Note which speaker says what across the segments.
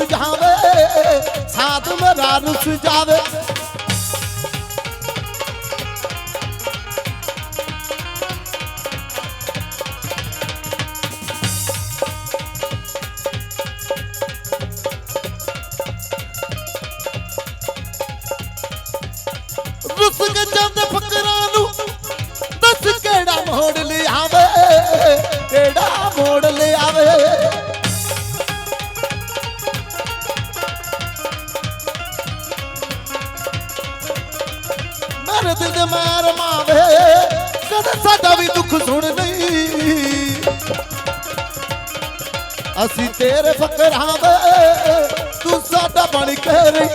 Speaker 1: ਮੇਰਾ ਰੁੱਸ ਜਾਵੇ ਸਾਧ ਮੇਰਾ ਰੁੱਸ ਅਸੀਂ ਤੇਰੇ ਫਕਰਾਂ ਵੇ। ਤੂੰ ਸਾਡਾ ਬਣ ਕੇ ਰਹੀ।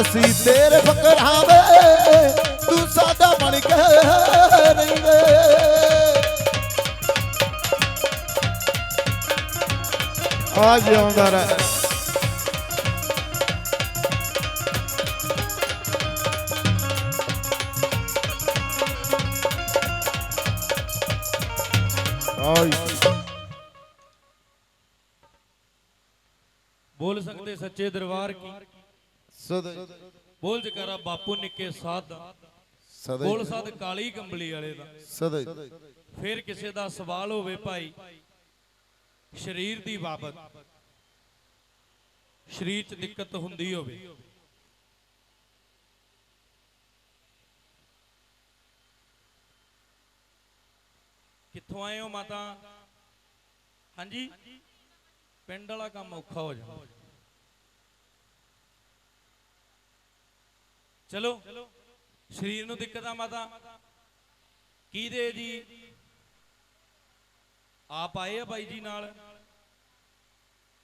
Speaker 1: ਅਸੀਂ ਤੇਰੇ ਫਕਰਾਂ ਵੇ। ਤੂੰ ਸਾਡਾ ਬਣ ਕੇ ਰਹੀ ਵੇ। ਆ ਜਿਉਂਦਾ ਰਹਿ। ਆਈ।
Speaker 2: ਬੋਲ ਸਕਦੇ ਸੱਚੇ ਦਰਬਾਰ ਕੀ?
Speaker 1: ਸਦਾ
Speaker 2: ਬੋਲ ਜਕਾਰਾ ਬਾਪੂ ਨਿੱਕੇ ਸਾਧ ਦਾ।
Speaker 1: ਸਦਾ
Speaker 2: ਬੋਲ ਸਾਧ ਕਾਲੀ ਕੰਬਲੀ ਵਾਲੇ ਦਾ।
Speaker 1: ਸਦਾ
Speaker 2: ਫਿਰ ਕਿਸੇ ਦਾ ਸਵਾਲ ਹੋਵੇ ਭਾਈ ਸਰੀਰ ਦੀ ਬਾਬਤ ਸਰੀਰ 'ਚ ਦਿੱਕਤ ਹੁੰਦੀ ਹੋਵੇ। ਕਿੱਥੋਂ ਆਏ ਹੋ ਮਾਤਾ? ਹਾਂਜੀ? ਪਿੰਡ ਵਾਲਾ ਕੰਮ ਔਖਾ ਹੋ ਜਾਂਦਾ ਚਲੋ, ਸਰੀਰ ਨੂੰ ਦਿੱਕਤ ਮਾਤਾ। ਕੀ ਜੀ? ਆਪ ਆਏ ਆ ਬਾਈ ਜੀ ਨਾਲ?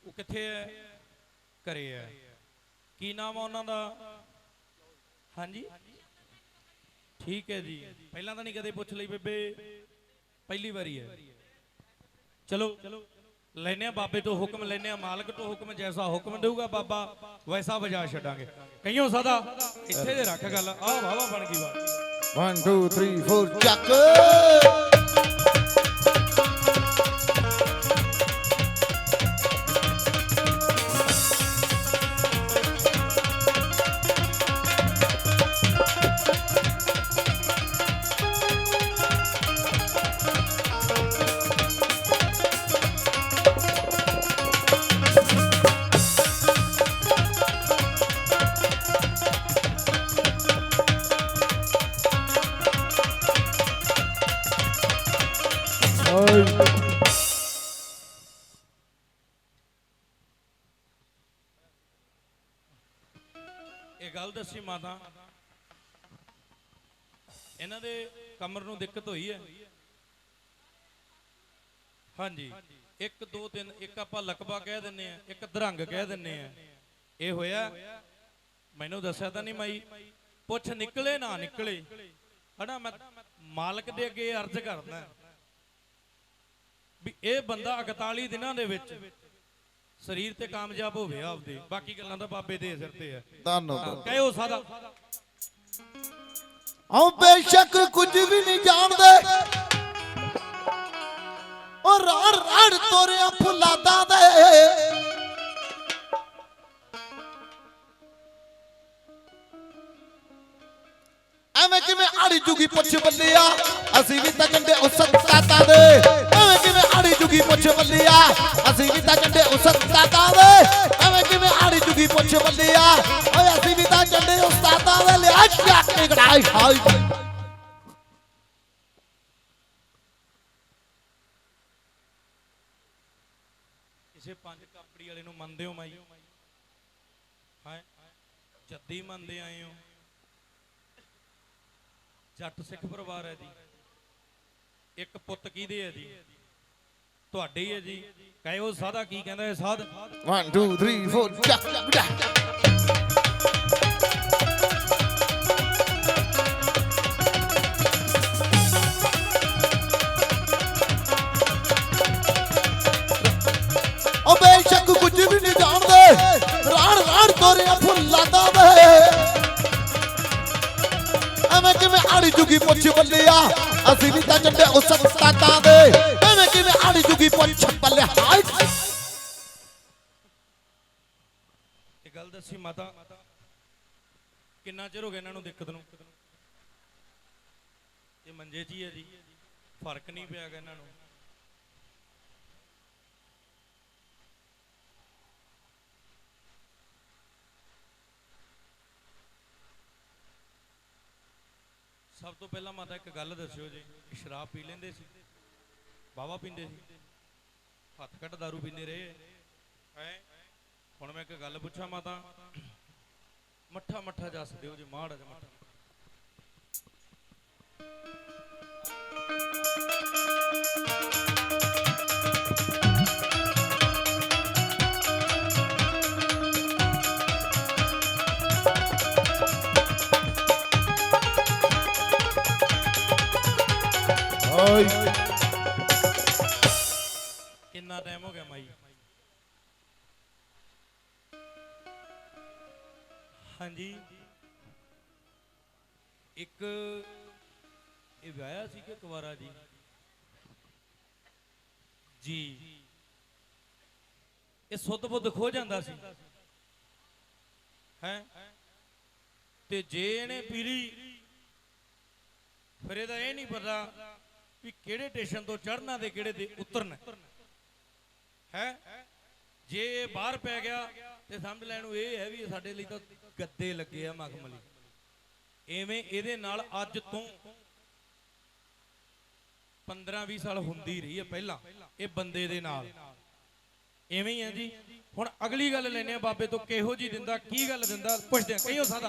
Speaker 2: ਉਹ ਕਿੱਥੇ ਹੈ ਘਰੇ ਹੈ ਕੀ ਨਾਮ ਆ ਉਹਨਾਂ ਦਾ? ਹਾਂਜੀ? ਠੀਕ ਹੈ ਜੀ। ਪਹਿਲਾਂ ਤਾਂ ਨਹੀਂ ਕਦੇ ਪੁੱਛ ਲਈ ਬੇਬੇ। ਪਹਿਲੀ ਵਾਰੀ ਹੈ ਚਲੋ। ਲੈਨੇ ਆ ਬਾਬੇ ਤੋਂ ਹੁਕਮ, ਲੈਨੇ ਆ ਮਾਲਕ ਤੋਂ ਹੁਕਮ, ਜੈਸਾ ਹੁਕਮ ਦੇਊਗਾ ਬਾਬਾ, ਵੈਸਾ ਵਜਾ ਛੱਡਾਂਗੇ। ਕਈਓ ਸਦਾ ਇੱਥੇ ਦੇ ਰੱਖ ਗੱਲ, ਆਹ ਵਾਵਾ ਬਣ ਗਈ ਵਾ
Speaker 1: 1 2 3 4 ਚੱਕ!
Speaker 2: ਆਪਾਂ ਲਕਬਾ ਕਹਿ ਦਿੰਨੇ ਆ ਇੱਕ ਧਰੰਗ ਕਹਿ ਦਿੰਨੇ ਆ। ਇਹ ਹੋਇਆ ਮੈਨੂੰ ਦੱਸਿਆ ਤਾਂ ਨਹੀਂ ਮਾਈ ਪੁੱਛ ਨਿਕਲੇ ਨਾ ਨਿਕਲੇ। ਹਨਾ ਮੈਂ ਮਾਲਕ ਦੇ ਅੱਗੇ ਅਰਜ਼ ਕਰਦਾ। ਵੀ ਇਹ ਬੰਦਾ 41 ਦਿਨਾਂ ਦੇ ਵਿੱਚ ਸਰੀਰ ਤੇ ਕਾਮਯਾਬ ਹੋਵੇ ਆਪਦੇ। ਬਾਕੀ ਗੱਲਾਂ ਤਾਂ ਬਾਬੇ ਦੇ ਸਿਰ ਤੇ ਹੈ
Speaker 1: ਧੰਨਵਾਦ।
Speaker 2: ਕਹਿਓ ਸਾਦਾ।
Speaker 1: ਆਉ ਬੇਸ਼ੱਕ ਕੁਝ ਵੀ ਨਹੀਂ ਜਾਣਦੇ। ਉਹ ਰਾੜ ਰਾੜ ਤੋਰਿਆ ਫੁੱਲਾਦਾ ਦੇ ਐਵੇਂ ਕਿਵੇਂ ਆੜੀ ਜੁਗੀ ਪੁੱਛ ਬੱਲਿਆ? ਅਸੀਂ ਵੀ ਤਾਂ ਕੰਡੇ ਉਸਤ ਤਾਤਾ ਦੇ। ਐਵੇਂ ਕਿਵੇਂ ਆੜੀ ਜੁਗੀ ਪੁੱਛ ਬੱਲਿਆ? ਅਸੀਂ ਵੀ ਤਾਂ ਕੰਡੇ ਉਸਤ ਤਾਤਾ ਦੇ। ਐਵੇਂ ਕਿਵੇਂ ਆੜੀ ਜੁਗੀ ਪੁੱਛ ਬੱਲਿਆ? ਓਏ ਅਸੀਂ ਵੀ ਤਾਂ ਕੰਡੇ ਉਸਤਾਦਾਂ ਦੇ। ਲਿਆ ਚੱਕ ਕੇ ਕੜਾਈ ਹਾਈ
Speaker 2: ਕਿਸੇ ਪੰਜ ਕਾਪੜੀ ਵਾਲੇ ਨੂੰ ਮੰਨਦੇ ਹੋ ਮਾਈ? ਹਾਂ? ਜੱਦੀ ਮੰਨਦੇ ਆਏ ਹੋ? ਜੱਟ ਸਿੱਖ ਪਰਿਵਾਰ ਹੈ ਜੀ। ਇੱਕ ਪੁੱਤ ਕਿਹਦੇ ਹੈ ਜੀ? ਤੁਹਾਡੇ ਹੀ ਹੈ ਜੀ। ਕਹਿਓ ਸਾਦਾ ਕੀ ਕਹਿੰਦਾ ਹੈ, ਸਾਧ?
Speaker 1: 1 2 3 4 ਚੱਕ ਚੱਕ। ਆੜੀ ਜੁਗੀ ਪੁੱਛ ਬੱਲਿਆ। ਅਸੀਂ ਵੀ ਤਾਂ ਚੱਡੇ ਉਸ ਤਾਤਾ ਦੇ। ਐਵੇਂ ਕਿਵੇਂ ਆੜੀ ਜੁਗੀ ਪੁੱਛ ਬੱਲੇ ਹਾਈ
Speaker 2: ਇਹ ਗੱਲ ਦੱਸੀ ਮਾਤਾ। ਕਿੰਨਾ ਚਿਰ ਹੋ ਗਿਆ ਇਹਨਾਂ ਨੂੰ ਦਿੱਕਤ ਨੂੰ? ਇਹ ਮੰਜੇ 'ਚ ਹੀ ਹੈ ਜੀ। ਫ਼ਰਕ ਨਹੀਂ ਪਿਆ ਇਹਨਾਂ ਨੂੰ। ਸਭ ਤੋਂ ਪਹਿਲਾਂ ਮਾਤਾ ਇੱਕ ਗੱਲ ਦੱਸਿਓ ਜੀ, ਸ਼ਰਾਬ ਪੀ ਲੈਂਦੇ ਸੀ, ਬਾਵਾ ਪੀਂਦੇ ਸੀ, ਹੱਥ ਕੱਟ दारू ਪੀਂਦੇ ਰਹੇ। ਹੈ? ਹੁਣ ਮੈਂ ਇੱਕ ਗੱਲ ਪੁੱਛਾਂ ਮਾਤਾ, ਮੱਠਾ ਮੱਠਾ ਜੱਸ ਦਿਓ ਜੀ, ਮਾੜਾ ਜਿਹਾ ਮੱਠਾ।
Speaker 1: ਹਾਈ
Speaker 2: ਕਿੰਨਾ ਟਾਈਮ ਹੋ ਗਿਆ ਮਾਈ? ਹਾਂਜੀ। ਇੱਕ ਇਹ ਵਿਆਹਿਆ ਸੀ ਕਿ ਕੁਵਾਰਾ ਜੀ? ਜੀ। ਇਹ ਸੁੱਧ ਬੁੱਧ ਖੋ ਜਾਂਦਾ ਸੀ। ਹੈ? ਤੇ ਜੇ ਇਹਨੇ ਪੀ ਲਈ, ਫਿਰ ਇਹਦਾ ਇਹ ਨਹੀਂ ਪਤਾ ਵੀ ਕਿਹੜੇ ਸਟੇਸ਼ਨ ਤੋਂ ਚੜਨਾ ਤੇ ਕਿਹੜੇ ਤੇ ਉਤਰਨਾ। ਹੈ? ਜੇ ਬਾਹਰ ਪੈ ਗਿਆ ਤੇ ਸਮਝ ਲੈਣ ਨੂੰ ਇਹ ਹੈ ਵੀ ਸਾਡੇ ਲਈ ਤਾਂ ਗੱਦੇ ਲੱਗੇ ਆ ਮਖਮਲੀ। ਐਵੇਂ ਇਹਦੇ ਨਾਲ ਅੱਜ ਤੋਂ 15 20 ਸਾਲ ਹੁੰਦੀ ਰਹੀ ਹੈ ਪਹਿਲਾਂ, ਇਹ ਬੰਦੇ ਦੇ ਨਾਲ। ਐਵੇਂ ਹੀ ਹੈ ਜੀ। ਹੁਣ ਅਗਲੀ ਗੱਲ ਲੈਨੇ ਆ, ਬਾਬੇ ਤੋਂ ਕਿਹੋ ਜੀ ਦਿੰਦਾ, ਕੀ ਗੱਲ ਦਿੰਦਾ, ਪੁੱਛਦੇ ਆ ਕਈਓ ਸਾਦਾ।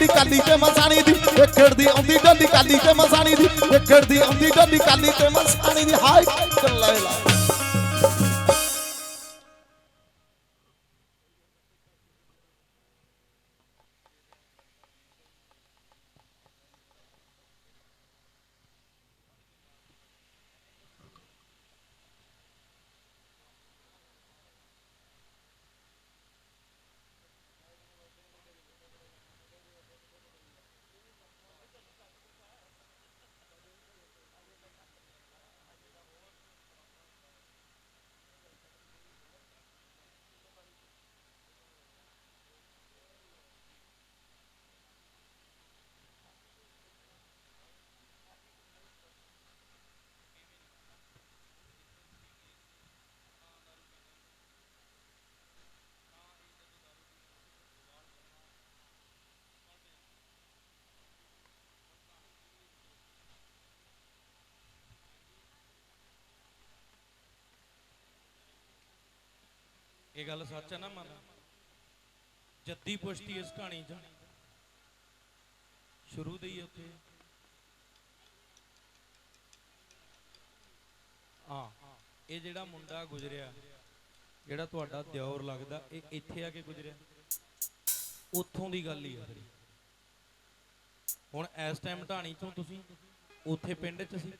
Speaker 1: ਆਉਂਦੀ ਡਾਲੀ ਕਾਲੀ ਤੇ ਮਸਾਣੀ ਦੀ ਦੇਖੜਦੀ ਆਉਂਦੀ ਡਾਲੀ ਕਾਲੀ ਤੇ ਮਸਾਣੀ ਦੀ ਦੇਖੜਦੀ ਆਉਂਦੀ ਡਾਲੀ ਕਾਲੀ ਤੇ ਮਸਾਣੀ ਦੀ। ਹਾਈ ਕੱਲਾ ਲਾ।
Speaker 2: ਇਹ ਗੱਲ ਸੱਚ ਹੈ ਨਾ ਮਨ ਜੱਦੀ ਪੁਸ਼ਤੀ ਇਸ ਕਹਾਣੀ 'ਚ। ਸ਼ੁਰੂ ਦੇ ਹੀ ਉੱਥੇ। ਹਾਂ, ਇਹ ਜਿਹੜਾ ਮੁੰਡਾ ਗੁਜਰਿਆ, ਜਿਹੜਾ ਤੁਹਾਡਾ ਦਿਓਰ ਲੱਗਦਾ, ਇਹ ਇੱਥੇ ਆ ਕੇ ਗੁਜਰਿਆ। ਉੱਥੋਂ ਦੀ ਗੱਲ ਹੀ ਆ ਸਾਰੀ ਹੁਣ ਇਸ ਟਾਈਮ ਢਾਣੀ ਤੋਂ ਤੁਸੀਂ ਉੱਥੇ ਪਿੰਡ 'ਚ ਸੀ।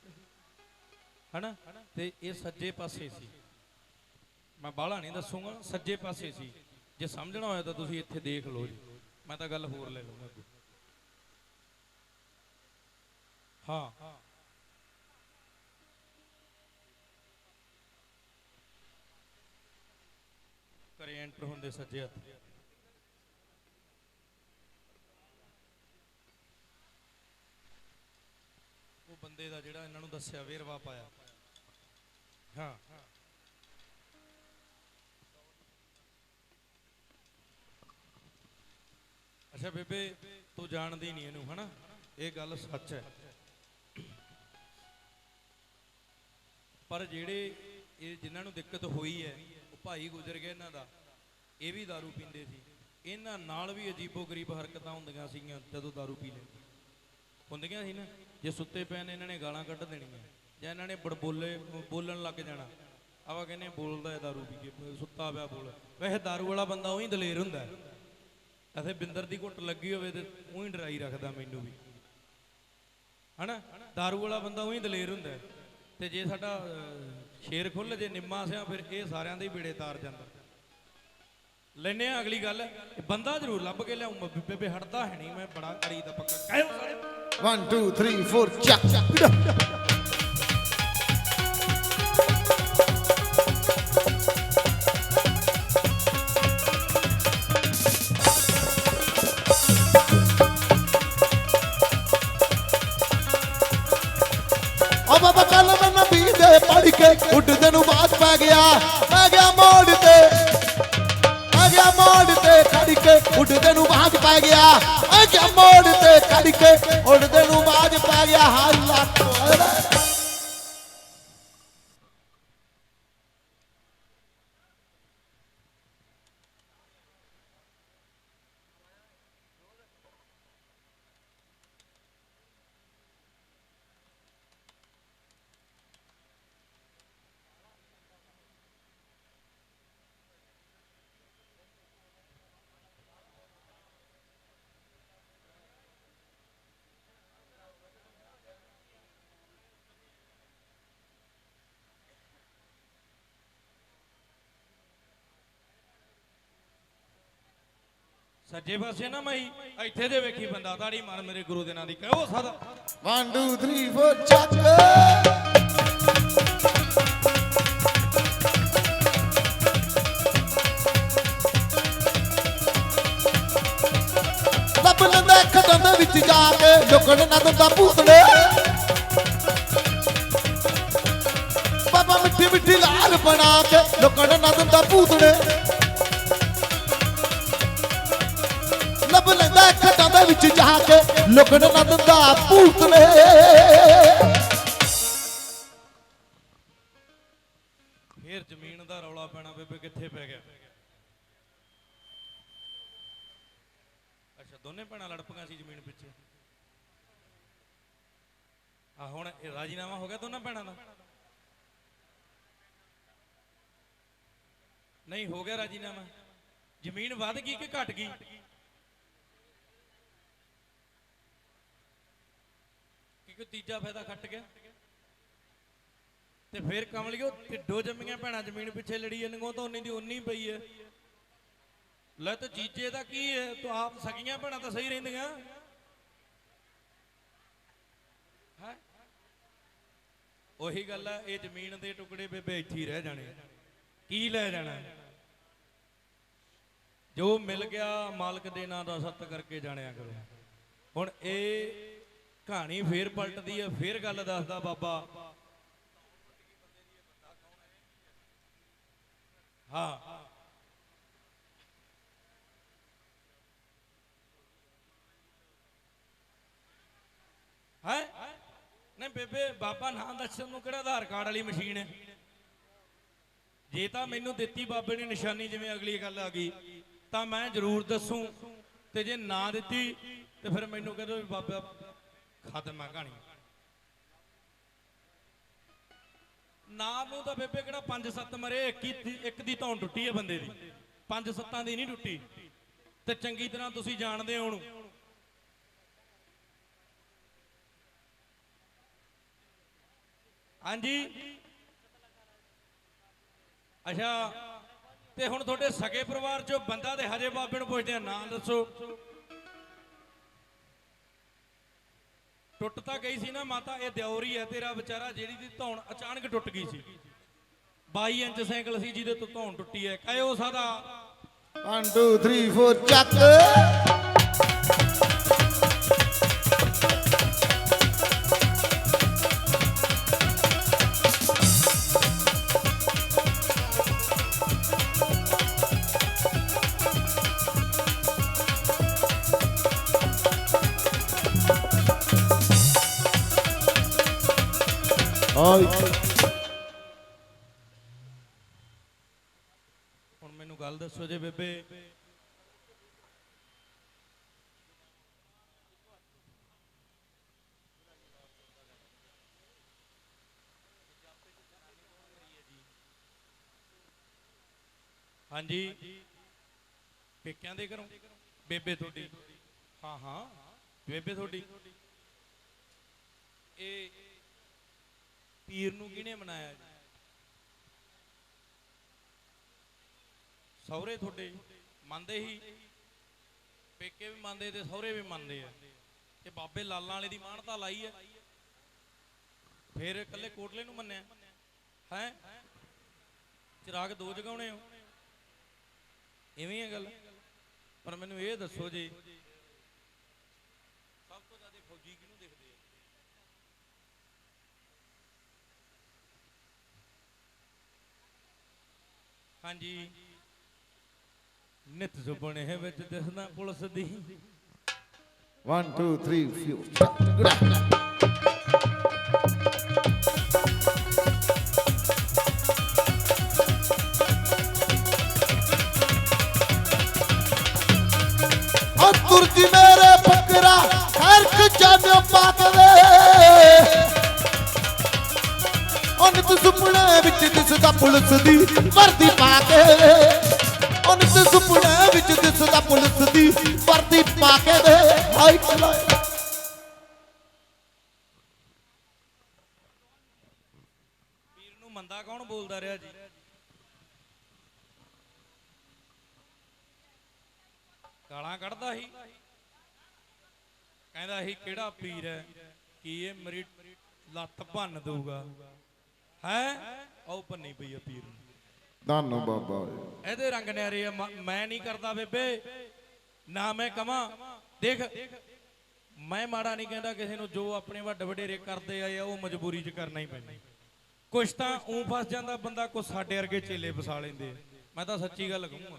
Speaker 2: ਹਨਾ? ਤੇ ਇਹ ਸੱਜੇ ਪਾਸੇ ਸੀ। ਮੈਂ ਬਾਹਲਾ ਨਹੀਂ ਦੱਸੂਗਾ, ਸੱਜੇ ਪਾਸੇ ਸੀ। ਜੇ ਸਮਝਣਾ ਹੋਇਆ ਤਾਂ ਤੁਸੀਂ ਇੱਥੇ ਦੇਖ ਲਓ ਜੀ। ਮੈਂ ਤਾਂ ਗੱਲ ਹੋਰ ਲੈ ਲਵਾਂਗਾ ਹਾਂ। ਕਰੇ ਐਂਟਰ ਹੁੰਦੇ ਸੱਜੇ ਹੱਥ। ਉਹ ਬੰਦੇ ਦਾ ਜਿਹੜਾ ਇਹਨਾਂ ਨੂੰ ਦੱਸਿਆ, ਵੇਰਵਾ ਪਾਇਆ। ਹਾਂ। ਅੱਛਾ ਬੇਬੇ ਤੂੰ ਜਾਣਦੀ ਨਹੀਂ ਇਹਨੂੰ ਹਨਾ ਇਹ ਗੱਲ ਸੱਚ ਹੈ ਪਰ ਜਿਹੜੇ ਇਹ ਜਿਨ੍ਹਾਂ ਨੂੰ ਦਿੱਕਤ ਹੋਈ ਹੈ ਉਹ ਭਾਈ ਗੁਜ਼ਰ ਗਏ ਇਹਨਾਂ ਦਾ ਇਹ ਵੀ दारू ਪੀਂਦੇ ਸੀ ਇਹਨਾਂ ਨਾਲ ਵੀ ਅਜੀਬੋ ਗਰੀਬ ਹਰਕਤਾਂ ਹੁੰਦੀਆਂ ਸੀਗੀਆਂ ਜਦੋਂ दारू ਪੀ ਲੈਂਦੇ ਹੁੰਦੀਆਂ ਸੀ ਨਾ ਜੇ ਸੁੱਤੇ ਪਏ ਨੇ ਇਹਨਾਂ ਨੇ ਗਾਲਾਂ ਕੱਢ ਦੇਣੀਆਂ ਜਾਂ ਇਹਨਾਂ ਨੇ ਬੜਬੋਲੇ ਬੋਲਣ ਲੱਗ ਜਾਣਾ ਆਵਾ ਕਹਿੰਦੇ ਬੋਲਦਾ ਹੈ दारू ਪੀ ਕੇ ਸੁੱਤਾ ਪਿਆ ਬੋਲ ਵੈਸੇ दारू ਵਾਲਾ ਬੰਦਾ ਉਹੀ ਦਲੇਰ ਹੁੰਦਾ ਹੈ ਅਥੇ ਬਿੰਦਰ ਦੀ ਘੁੱਟ ਲੱਗੀ ਹੋਵੇ ਤੇ ਉਹੀ ਡਰਾਈ ਰੱਖਦਾ ਮੈਨੂੰ ਵੀ। ਹਨਾ? दारू ਵਾਲਾ ਬੰਦਾ ਉਹੀ ਦਲੇਰ ਹੁੰਦਾ। ਤੇ ਜੇ ਸਾਡਾ ਸ਼ੇਰ ਖੁੱਲ ਜੇ, ਨਿੰਮਾ ਸਿਆ, ਫਿਰ ਇਹ ਸਾਰਿਆਂ ਦੇ ਹੀ ਬੇੜੇ ਤਾਰ ਜਾਂਦਾ। ਲੈਨੇ ਆ ਅਗਲੀ ਗੱਲ। ਬੰਦਾ ਜ਼ਰੂਰ ਲੱਭ ਕੇ ਲਿਆਉਂ ਬੇਬੇ ਹਟਦਾ ਹੈ ਨਹੀਂ। ਮੈਂ ਬੜਾ ਕਰੀ ਦਾ ਪੱਕਾ। ਕਹਿਓ ਸਾਰੇ
Speaker 1: 1 2 3 4 ਚੱਕ। ਉੱਡਦੇ ਨੂੰ ਬਾਜ ਪੈ ਗਿਆ। ਆ ਗਿਆ ਤੇ ਖੜ ਕੇ ਉੱਡਦੇ ਨੂੰ ਬਾਜ ਪੈ ਗਿਆ। ਹਾਲਾ ਤੋੜਾ
Speaker 2: ਸੱਜੇ ਪਾਸੇ ਨਾ ਮਈ, ਇੱਥੇ ਦੇ ਵੇਖੀ ਬੰਦਾ, ਤਾੜੀ ਮਾਰ ਮੇਰੇ ਗੁਰੂ ਦੇ ਨਾਂ ਦੀ, ਕਹਿਓ ਸਾਦਾ।
Speaker 1: 1 2 3 4 ਚੱਕ ਲੱਭ ਲੈਂਦਾ ਖੱਡਾਂ ਦੇ ਵਿੱਚ ਜਾ ਕੇ ਲੁਕਣ ਨਾ ਦਿੰਦਾ ਭੂਤੜੇ ਬਾਬਾ ਮਿੱਠੀ ਮਿੱਠੀ ਲਾਲ ਬਣਾ ਕੇ ਲੁਕਣ ਨਾ ਦਿੰਦਾ ਭੂਤੜੇ ਲੱਭ ਖੱਡਾਂ ਦੇ ਵਿੱਚ ਜਾ ਕੇ ਲੁਕਣ ਨਾ ਦਿੰਦਾ ਭੂਤੜੇ
Speaker 2: ਫੇਰ ਜ਼ਮੀਨ ਦਾ ਰੌਲਾ ਪੈਣਾ ਬੇਬੇ, ਕਿੱਥੇ ਪੈ ਗਿਆ? ਅੱਛਾ, ਦੋਨੇ ਭੈਣਾਂ ਲੜ ਪਈਆਂ ਸੀ ਜ਼ਮੀਨ ਪਿੱਛੇ। ਆ ਹੁਣ ਇਹ ਰਾਜੀਨਾਮਾ ਹੋ ਗਿਆ ਦੋਨਾਂ ਭੈਣਾਂ ਦਾ? ਨਹੀਂ, ਹੋ ਗਿਆ ਰਾਜੀਨਾਮਾ। ਜ਼ਮੀਨ ਵੱਧ ਗਈ ਕਿ ਘਟ ਗਈ? ਕਿ ਤੀਜਾ ਫਾਇਦਾ ਖੱਟ ਗਿਆ। ਤੇ ਫਿਰ ਕਮਲਿਓ ਢਿੱਡੋ ਜੰਮੀਆਂ ਭੈਣਾਂ ਜ਼ਮੀਨ ਪਿੱਛੇ ਲੜੀ ਜਾਂਦੀਆਂ ਤਾਂ ਉਨੀ ਦੀ ਉਨੀ ਪਈ ਹੈ ਲੈ ਤੇ ਜੀਜੇ ਦਾ ਕੀ ਹੈ ਤੂੰ ਆਪ ਸਕੀਆਂ ਭੈਣਾਂ ਤਾਂ ਸਹੀ ਰਹਿੰਦੀਆਂ। ਹੈ? ਉਹੀ ਗੱਲ ਹੈ ਇਹ ਜ਼ਮੀਨ ਦੇ ਟੁਕੜੇ ਬੇਬੇ ਇੱਥੇ ਹੀ ਰਹਿ ਜਾਣੇ। ਕੀ ਲੈ ਜਾਣਾ? ਜੋ ਮਿਲ ਗਿਆ ਮਾਲਕ ਦੇ ਨਾਂ ਦਾ ਸਤ ਕਰਕੇ ਜਾਣਿਆ ਕਰੋ। ਹੁਣ ਇਹ ਕਹਾਣੀ ਫੇਰ ਪਲਟਦੀ ਹੈ, ਫੇਰ ਗੱਲ ਦੱਸਦਾ ਬਾਬਾ। ਹਾਂ। ਹੈ? ਨਹੀਂ ਬੇਬੇ, ਬਾਬਾ ਨਾਂ ਦੱਸਣ ਨੂੰ ਕਿਹੜਾ ਆਧਾਰ ਕਾਰਡ ਵਾਲੀ ਮਸ਼ੀਨ ਹੈ? ਜੇ ਤਾਂ ਮੈਨੂੰ ਦਿੱਤੀ ਬਾਬੇ ਨੇ ਨਿਸ਼ਾਨੀ ਜਿਵੇਂ ਅਗਲੀ ਗੱਲ ਆ ਗਈ, ਤਾਂ ਮੈਂ ਜ਼ਰੂਰ ਦੱਸੂ। ਤੇ ਜੇ ਨਾ ਦਿੱਤੀ, ਤੇ ਫਿਰ ਮੈਨੂੰ ਕਹਿੰਦੇ ਬਾਬਾ ਖਤਮ ਕਹਾਣੀ ਨਾਮ ਨੂੰ ਤਾਂ ਬੇਬੇ ਕਿਹੜਾ ਪੰਜ ਸੱਤ ਮਰੇ, ਇੱਕ ਦੀ- ਧੌਣ ਟੁੱਟੀ ਹੈ ਬੰਦੇ ਦੀ। ਪੰਜ ਸੱਤਾਂ ਦੀ ਨਹੀਂ ਟੁੱਟੀ। ਤੇ ਚੰਗੀ ਤਰ੍ਹਾਂ ਤੁਸੀਂ ਜਾਣਦੇ ਹੋ ਉਹਨੂੰ ਹਾਂਜੀ। ਅੱਛਾ। ਤੇ ਹੁਣ ਤੁਹਾਡੇ ਸਗੇ ਪਰਿਵਾਰ ਚੋਂ ਬੰਦਾ ਤੇ ਹਜੇ ਬਾਬੇ ਨੂੰ ਪੁੱਛਦੇ ਆ, ਨਾਂ ਦੱਸੋ। ਟੁੱਟ ਤਾਂ ਗਈ ਸੀ ਨਾ, ਮਾਤਾ, ਇਹ ਦਿਉਰੀ ਹੈ ਤੇਰਾ ਵਿਚਾਰਾ, ਜਿਹੜੀ ਦੀ ਧੌਣ ਅਚਾਨਕ ਟੁੱਟ ਗਈ ਸੀ। 22 ਇੰਚ ਸਾਈਕਲ ਸੀ ਜਿਹਦੇ ਤੋਂ ਧੌਣ ਟੁੱਟੀ ਹੈ। ਕਹਿਓ ਸਾਦਾ।
Speaker 1: 1 2 3 4 ਚੱਕ। ਹਾਈ
Speaker 2: ਹੁਣ ਮੈਨੂੰ ਗੱਲ ਦੱਸੋ ਜੇ ਬੇਬੇ। ਹਾਂਜੀ। ਪੇਕਿਆਂ ਦੇ ਘਰੋਂ? ਬੇਬੇ ਤੁਹਾਡੀ। ਹਾਂ ਹਾਂ। ਬੇਬੇ ਤੁਹਾਡੀ। ਇਹ ਪੀਰ ਨੂੰ ਕਿਹਨੇ ਮਨਾਇਆ ਜੀ? ਸਹੁਰੇ ਤੁਹਾਡੇ ਮੰਨਦੇ ਹੀ? ਪੇਕੇ ਵੀ ਮੰਨਦੇ ਤੇ ਸਹੁਰੇ ਵੀ ਮੰਨਦੇ ਆ। ਤੇ ਬਾਬੇ ਲਾਲਾਂ ਵਾਲੇ ਦੀ ਮਾਨਤਾ ਲਾਈ ਹੈ ਫਿਰ ਇਕੱਲੇ ਕੋਟਲੇ ਨੂੰ ਮੰਨਿਆ? ਹੈ? ਚਿਰਾਗ ਦੋ ਜਗਾਉਣੇ ਹੋ? ਇਵੇਂ ਹੈ ਗੱਲ? ਪਰ ਮੈਨੂੰ ਇਹ ਦੱਸੋ ਜੀ ਸਭ ਤੋਂ ਜ਼ਿਆਦਾ ਫੌਜੀ ਕਿਹਨੂੰ ਦੇਖਦੇ ਆ ਹਾਂਜੀ। ਨਿਤ ਸੁਪਨੇ ਵਿੱਚ ਦਿਸਦਾ ਪੁਲਿਸ ਦੀ।
Speaker 1: 1 2 3 4 ਅਤੁਰ ਜੀ ਮੇਰੇ ਫਕਰਾ ਹਰ ਕ ਜਾਨੋ ਪਾਕ ਵੇ ਉਹਨ ਤੂੰ ਸੁਪਨੇ ਵਿੱਚ ਦਿਸਦਾ ਪੁਲਿਸ ਦੀ ਵਰਦੀ ਪਾ ਕੇ। ਉਹਨ ਸੁਪਨੇ ਵਿੱਚ ਦਿਸਦਾ ਪੁਲਿਸ ਦੀ ਵਰਦੀ ਪਾ ਕੇ ਦੇ। ਹਾਈ ਕਲਾਏ
Speaker 2: ਪੀਰ ਨੂੰ ਮੰਦਾ ਕੌਣ ਬੋਲਦਾ ਰਿਹਾ ਜੀ? ਗਾਲਾਂ ਕੱਢਦਾ ਸੀ। ਕਹਿੰਦਾ ਸੀ, ਕਿਹੜਾ ਪੀਰ ਹੈ? ਕੀ ਇਹ ਮੇਰੀ ਲੱਤ ਭੰਨ ਦਊਗਾ? ਹੈ? ਉਹ ਭੰਨੀ ਪਈ ਆ ਪੀਰ ਨੂੰ।
Speaker 1: ਦਾਨੋ ਬਾਬਾ
Speaker 2: ਇਹਦੇ ਰੰਗ ਨਿਆਰੇ ਆ ਮ- ਮੈਂ ਨਹੀਂ ਕਰਦਾ ਬੇਬੇ। ਨਾ ਮੈਂ ਕਵਾਂ। ਦੇਖ ਮੈਂ ਮਾੜਾ ਨਹੀਂ ਕਹਿੰਦਾ ਕਿਸੇ ਨੂੰ ਜੋ ਆਪਣੇ ਵੱਡੇ ਵਡੇਰੇ ਕਰਦੇ ਆਏ ਆ ਉਹ ਮਜਬੂਰੀ 'ਚ ਕਰਨਾ ਹੀ ਪੈਂਦਾ। ਕੁਛ ਤਾਂ ਉਂ ਫਸ ਜਾਂਦਾ ਬੰਦਾ ਕੋ ਸਾਡੇ ਵਰਗੇ ਚੇਲੇ ਫਸਾ ਲੈਂਦੇ ਆ। ਮੈਂ ਤਾਂ ਸੱਚੀ ਗੱਲ ਕਹੂੰਗਾ।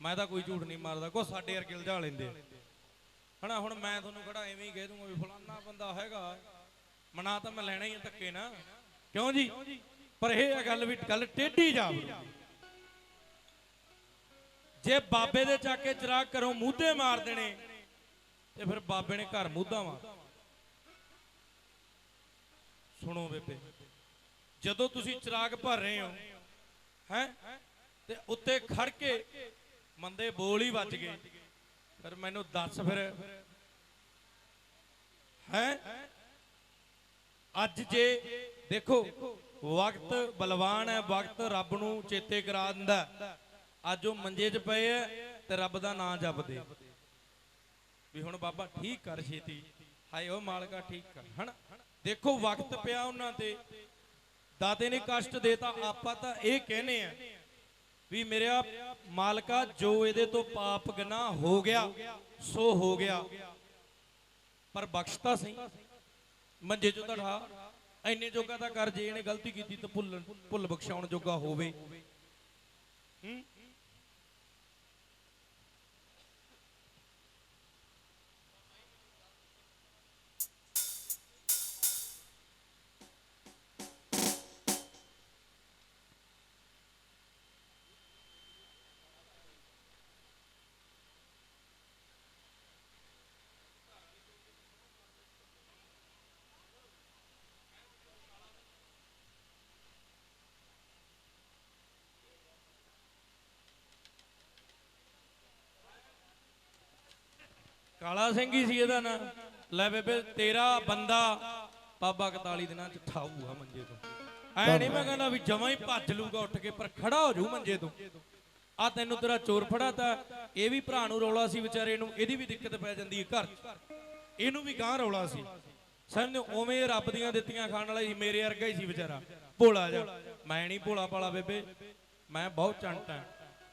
Speaker 2: ਮੈਂ ਤਾਂ ਕੋਈ ਝੂਠ ਨਹੀਂ ਮਾਰਦਾ ਕੋ ਸਾਡੇ ਵਰਗੇ ਲਜਾ ਲੈਂਦੇ ਆ। ਹਨਾ ਹੁਣ ਮੈਂ ਤੁਹਾਨੂੰ ਕਿਹੜਾ ਐਵੇਂ ਹੀ ਕਹਿ ਦੂੰਗਾ ਵੀ ਫਲਾਨਾ ਬੰਦਾ ਹੈਗਾ। ਮਨਾ ਤਾਂ ਮੈਂ ਲੈਣਾ ਹੀ ਆ ਧੱਕੇ ਨਾ ਕਿਉਂ ਜੀ? ਪਰ ਇਹ ਆ ਗੱਲ ਵੀ ਗੱਲ ਟੇਢੀ ਜਾਵੜੀ ਜੇ ਬਾਬੇ ਦੇ ਚੱਕ ਕੇ ਚਿਰਾਗ ਘਰੋਂ ਮੂਧੇ ਮਾਰ ਦੇਣੇ, ਤੇ ਫਿਰ ਬਾਬੇ ਨੇ ਘਰ ਮੂਧਾ ਮਾਰ ਸੁਣੋ ਬੇਬੇ, ਜਦੋਂ ਤੁਸੀਂ ਚਿਰਾਗ ਭਰ ਰਹੇ ਹੋ, ਹੈ, ਤੇ ਉੱਤੇ ਖੜ ਕੇ ਮੰਦੇ ਬੋਲ ਹੀ ਵੱਜ ਗਏ, ਫਿਰ ਮੈਨੂੰ ਦੱਸ ਫਿਰ, ਹੈ, ਅੱਜ ਜੇ ਦੇਖੋ, ਵਕਤ ਬਲਵਾਨ ਹੈ, ਵਕਤ ਰੱਬ ਨੂੰ ਚੇਤੇ ਕਰਾ ਦਿੰਦਾ ਅੱਜ ਉਹ ਮੰਜੇ 'ਚ ਪਏ ਐ ਤੇ ਰੱਬ ਦਾ ਨਾਮ ਜਪਦੇ। ਵੀ ਹੁਣ ਬਾਬਾ ਠੀਕ ਕਰ ਛੇਤੀ। ਹਾਏ ਓ ਮਾਲਕਾ, ਠੀਕ ਕਰ, ਹਨਾ? ਦੇਖੋ, ਵਕਤ ਪਿਆ ਉਹਨਾਂ ਤੇ। ਦਾਤੇ ਨੇ ਕਸ਼ਟ ਦੇਤਾ, ਆਪਾਂ ਤਾਂ ਇਹ ਕਹਿੰਦੇ ਆ ਵੀ ਮੇਰਾ ਮਾਲਕਾ ਜੋ ਇਹਦੇ ਤੋਂ ਪਾਪ ਗੁਨਾਹ ਹੋ ਗਿਆ, ਸੋ ਹੋ ਗਿਆ। ਪਰ ਬਖਸ਼ਤਾ ਸਹੀ। ਮੰਜੇ ਚੋਂ ਤਾਂ ਠਾ ਐਨੇ ਜੋਗਾ ਤਾਂ ਕਰ, ਜੇ ਇਹਨੇ ਗਲਤੀ ਕੀਤੀ ਤਾਂ ਭੁੱਲ ਭੁੱਲ ਬਖਸ਼ਾਉਣ ਜੋਗਾ ਹੋਵੇ। ਹੂੰ? ਕਾਲਾ ਸਿੰਘ ਹੀ ਸੀ ਇਹਦਾ ਨਾਂ। ਲੈ ਬੇਬੇ ਤੇਰਾ ਬੰਦਾ ਬਾਬਾ 41 ਦਿਨਾਂ ਚ ਠਾਊਗਾ ਮੰਜੇ ਤੋਂ। ਐ ਨਹੀਂ ਮੈਂ ਕਹਿੰਦਾ ਵੀ ਜਮਾਂ ਹੀ ਭੱਜ ਲੂਗਾ ਉੱਠ ਕੇ ਪਰ ਖੜਾ ਹੋ ਜੂ ਮੰਜੇ ਤੋਂ। ਆ ਤੈਨੂੰ ਤੇਰਾ ਚੋਰ ਫੜਾਤਾ ਇਹ ਵੀ ਭਰਾ ਨੂੰ ਰੌਲਾ ਸੀ ਵਿਚਾਰੇ ਨੂੰ ਇਹਦੀ ਵੀ ਦਿੱਕਤ ਪੈ ਜਾਂਦੀ ਹੈ ਘਰ। ਇਹਨੂੰ ਵੀ ਗਾਂ ਰੌਲਾ ਸੀ। ਸਮਝ ਉਵੇਂ ਰੱਬ ਦੀਆਂ ਦਿੱਤੀਆਂ ਖਾਣ ਵਾਲਾ ਸੀ ਮੇਰੇ ਵਰਗਾ ਹੀ ਸੀ ਵਿਚਾਰਾ। ਭੋਲਾ ਜਾ ਮੈਂ ਨਹੀਂ ਭੋਲਾ ਪਾਲਾ ਬੇਬੇ। ਮੈਂ ਬਹੁਤ ਚੰਟ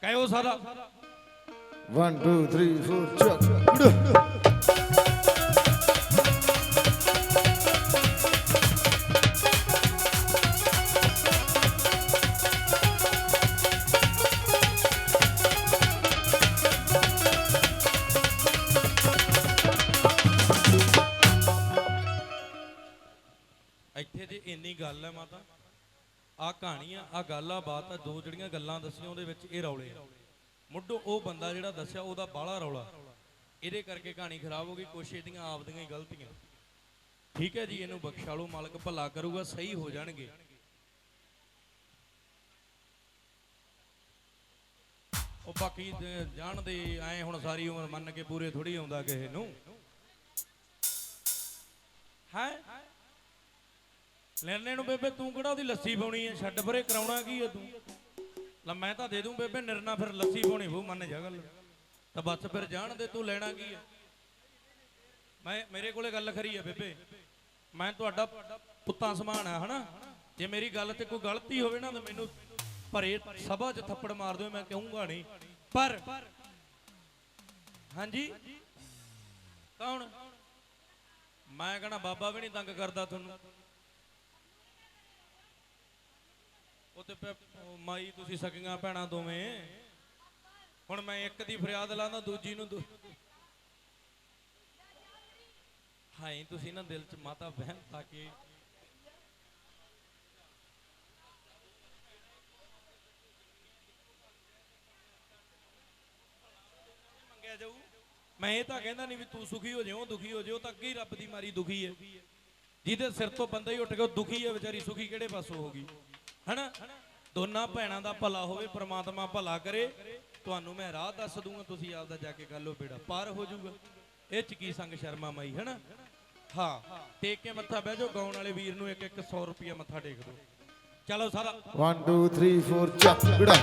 Speaker 2: ਕਹਿਓ ਸਾਰਾ।
Speaker 1: 1 2 3 4 ਚੱਕ
Speaker 2: ਇੱਥੇ ਜੇ ਇੰਨੀ ਗੱਲ ਹੈ ਮਾਤਾ ਆ ਕਹਾਣੀ ਆ ਆ ਗੱਲ ਆ, ਬਾਤ ਆ, ਦੋ ਜਿਹੜੀਆਂ ਗੱਲਾਂ ਦੱਸੀਆਂ ਉਹਦੇ ਵਿੱਚ ਇਹ ਰੌਲੇ ਆ। ਮੁੱਢੋਂ ਉਹ ਬੰਦਾ ਜਿਹੜਾ ਦੱਸਿਆ ਉਹਦਾ ਬਾਹਲਾ ਰੌਲਾ। ਇਹਦੇ ਕਰਕੇ ਕਹਾਣੀ ਖਰਾਬ ਹੋ ਗਈ, ਕੁਛ ਇਹਦੀਆਂ ਆਪਦੀਆਂ ਹੀ ਗਲਤੀਆਂ। ਠੀਕ ਹੈ ਜੀ, ਇਹਨੂੰ ਬਖਸ਼ਾ ਲਓ, ਮਾਲਕ ਭਲਾ ਕਰੂਗਾ, ਸਹੀ ਹੋ ਜਾਣਗੇ। ਉਹ ਬਾਕੀ ਜਾਣਦੇ, ਐ ਹੁਣ ਸਾਰੀ ਉਮਰ ਮੰਨ ਕੇ ਪੂਰੇ ਥੋੜੀ ਆਉਂਦਾ ਕਿਸੇ ਨੂੰ। ਹੈ? ਲੈਣੇ ਨੂੰ ਬੇਬੇ ਤੂੰ ਕਿਹੜਾ ਉਹਦੀ ਲੱਸੀ ਪਾਉਣੀ ਹੈ? ਛੱਡ ਪਰੇ, ਕਰਾਉਣਾ ਕੀ ਹੈ ਤੂੰ? ਲੈ ਮੈਂ ਤਾਂ ਦੇ ਦੂੰ ਬੇਬੇ ਨਿਰਨਾ ਫਿਰ ਲੱਸੀ ਪਾਉਣੀ ਉਹ ਮੰਨ ਜਾ ਗੱਲ। ਤਾਂ ਬਸ ਫਿਰ ਜਾਣ ਦੇ, ਤੂੰ ਲੈਣਾ ਕੀ ਹੈ ਮੈਂ, ਮੇਰੇ ਕੋਲੇ ਗੱਲ ਖਰੀ ਹੈ ਬੇਬੇ। ਮੈਂ ਤੁਹਾਡਾ ਪੁੱਤਾਂ ਸਮਾਨ ਹੈ ਹਨਾ? ਜੇ ਮੇਰੀ ਗੱਲ ਤੇ ਕੋਈ ਗਲਤੀ ਹੋਵੇ ਨਾ, ਤਾਂ ਮੈਨੂੰ ਭਰੇ ਸਭਾ 'ਚ ਥੱਪੜ ਮਾਰ ਦਿਓ, ਮੈਂ ਕਹੂੰਗਾ ਨਹੀਂ। ਪਰ, ਹਾਂਜੀ? ਕੌਣ? ਮੈਂ ਕਹਣਾ, ਬਾਬਾ ਵੀ ਨਹੀਂ ਤੰਗ ਕਰਦਾ ਤੁਹਾਨੂੰ। ਉਹ ਤੇ ਮਾਈ, ਤੁਸੀਂ ਸਕੀਆਂ ਭੈਣਾਂ ਦੋਵੇਂ। ਹੁਣ ਮੈਂ ਇੱਕ ਦੀ ਫਰਿਆਦ ਲਾਉਂਦਾ ਦੂਜੀ ਨੂੰ ਦੂ- ਤੁਸੀਂ ਨਾ ਦਿਲ 'ਚ ਮਾਤਾ ਵਹਿਮ ਪਾ ਕੇ ਮੰਗਿਆ ਜਾਊ ਮੈਂ ਇਹ ਤਾਂ ਕਹਿੰਦਾ ਨਹੀਂ ਵੀ ਤੂੰ ਸੁਖੀ ਹੋ ਜਾਓ ਦੁਖੀ ਹੋ ਜਾਓ ਤਾਂ ਅੱਗੇ ਹੀ ਰੱਬ ਦੀ ਮਾਰੀ ਦੁਖੀ ਹੈ। ਜਿਹਦੇ ਸਿਰ ਤੋਂ ਬੰਦਾ ਹੀ ਉੱਠ ਗਿਆ, ਉਹ ਦੁਖੀ ਹੈ, ਵਿਚਾਰੀ ਸੁਖੀ ਕਿਹੜੇ ਪਾਸੋਂ ਹੋਗੀ ਹਨਾ? ਦੋਨਾਂ ਭੈਣਾਂ ਦਾ ਭਲਾ ਹੋਵੇ, ਪ੍ਰਮਾਤਮਾ ਭਲਾ ਕਰੇ। ਤੁਹਾਨੂੰ ਮੈਂ ਰਾਹ ਦੱਸ ਦੂੰਗਾ, ਤੁਸੀਂ ਆਪਦਾ ਜਾ ਕੇ ਗੱਲ ਉਹ ਬੇੜਾ। ਪਾਰ ਹੋ ਜਾਊਗਾ। ਇਹ ਚ ਕੀ ਸੰਗ ਸ਼ਰਮਾ ਮਾਈ ਹਨਾ? ਹਾਂ, ਟੇਕ ਕੇ ਮੱਥਾ ਬਹਿ ਜਾਓ, ਗਾਉਣ ਵਾਲੇ ਵੀਰ ਨੂੰ ਇੱਕ ਇੱਕ 100 ਰੁਪਿਆ ਮੱਥਾ ਟੇਕ ਦਿਓ। ਚਲੋ ਸਾਰਾ।
Speaker 1: 1 2 3 4 ਚੱਕ ਗੜਾ